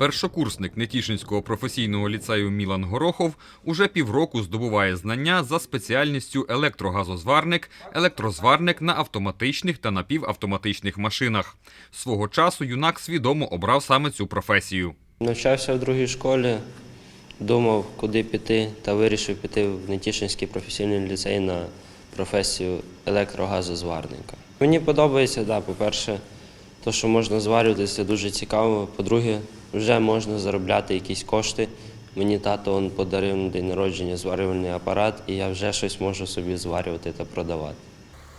Першокурсник Нетішинського професійного ліцею Мілан Горохов уже півроку здобуває знання за спеціальністю електрогазозварник, електрозварник на автоматичних та напівавтоматичних машинах. Свого часу юнак свідомо обрав саме цю професію. Навчався в другій школі, думав, куди піти, та вирішив піти в Нетішинський професійний ліцей на професію електрогазозварника. Мені подобається, да, по-перше, то, що можна зварювати, це дуже цікаво. По-друге, вже можна заробляти якісь кошти. Мені тато он подарив на день народження зварювальний апарат, і я вже щось можу собі зварювати та продавати.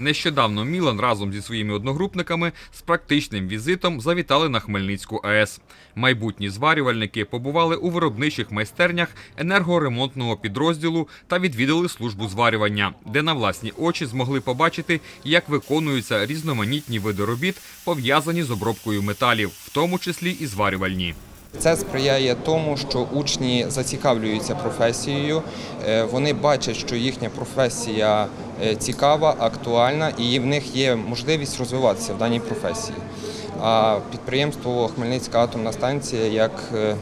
Нещодавно Мілан разом зі своїми одногрупниками з практичним візитом завітали на Хмельницьку АЕС. Майбутні зварювальники побували у виробничих майстернях енергоремонтного підрозділу та відвідали службу зварювання, де на власні очі змогли побачити, як виконуються різноманітні види робіт, пов'язані з обробкою металів, в тому числі і зварювальні. Це сприяє тому, що учні зацікавлюються професією, е, вони бачать, що їхня професія е, цікава, актуальна, і в них є можливість розвиватися в даній професії. А підприємство Хмельницька атомна станція як не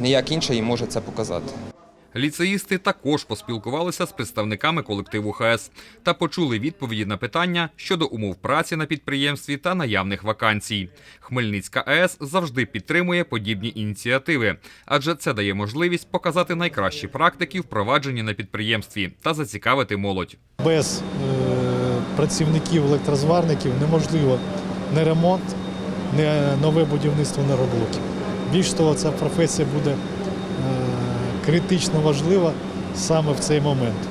ніяк інше їм може це показати. Ліцеїсти також поспілкувалися з представниками колективу ХС та почули відповіді на питання щодо умов праці на підприємстві та наявних вакансій. Хмельницька АЕС завжди підтримує подібні ініціативи, адже це дає можливість показати найкращі практики впроваджені на підприємстві та зацікавити молодь. Без е, працівників електрозварників неможливо не ремонт, не нове будівництво енергоблоків. Більш того, ця професія буде е, критично важлива саме в цей момент.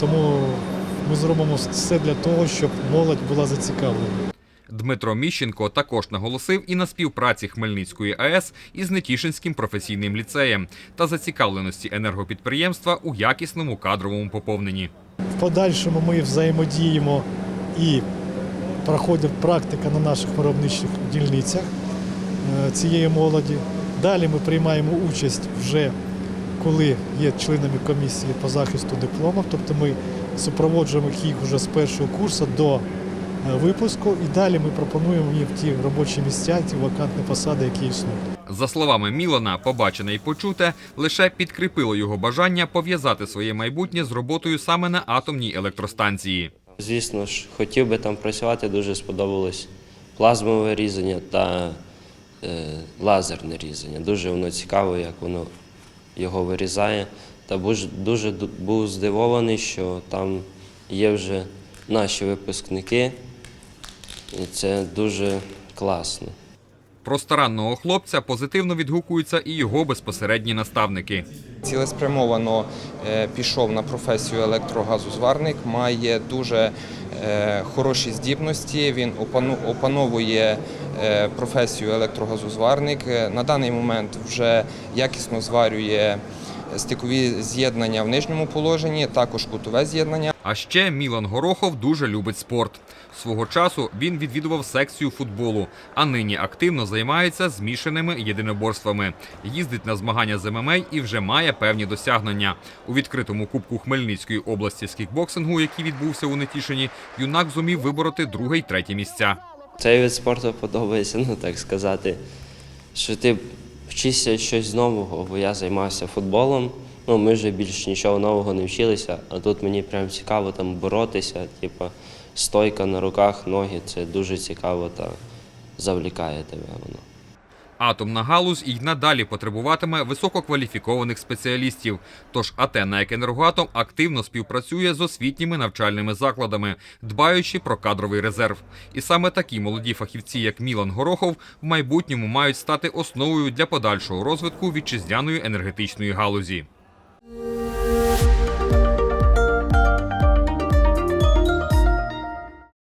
Тому ми зробимо все для того, щоб молодь була зацікавлена. Дмитро Міщенко також наголосив і на співпраці Хмельницької АЕС із Нетішинським професійним ліцеєм та зацікавленості енергопідприємства у якісному кадровому поповненні. В подальшому ми взаємодіємо і проходить практика на наших виробничих дільницях е, цієї молоді. Далі ми приймаємо участь вже коли є членами комісії по захисту дипломів, тобто ми супроводжуємо їх вже з першого курсу до е, випуску, і далі ми пропонуємо їм ті робочі місця, ті вакантні посади, які існують. За словами Мілана, побачене і почуте лише підкріпило його бажання пов'язати своє майбутнє з роботою саме на атомній електростанції. Звісно ж, хотів би там працювати, дуже сподобалось плазмове різання та е, лазерне різання. Дуже воно цікаво, як воно його вирізає. Та дуже був здивований, що там є вже наші випускники, і це дуже класно. Про старанного хлопця позитивно відгукуються і його безпосередні наставники. Цілеспрямовано е, пішов на професію електрогазозварник, має дуже е, хороші здібності. Він опановує е, професію електрогазозварник. На даний момент вже якісно зварює стикові з'єднання в нижньому положенні, також кутове з'єднання. А ще Мілан Горохов дуже любить спорт. Свого часу він відвідував секцію футболу, а нині активно займається змішаними єдиноборствами. Їздить на змагання з ММА і вже має певні досягнення. У відкритому кубку Хмельницької області з кікбоксингу, який відбувся у Нетішині, юнак зумів вибороти друге й третє місця. Цей вид спорту подобається, ну так сказати, що ти вчишся щось нового, бо я займався футболом. Ну, ми вже більш нічого нового не вчилися, а тут мені прям цікаво там боротися, типу, стойка на руках, ноги це дуже цікаво та завлікає тебе воно. Атомна галузь і надалі потребуватиме висококваліфікованих спеціалістів. Тож АТ як енергоатом активно співпрацює з освітніми навчальними закладами, дбаючи про кадровий резерв. І саме такі молоді фахівці, як Мілан Горохов, в майбутньому мають стати основою для подальшого розвитку вітчизняної енергетичної галузі.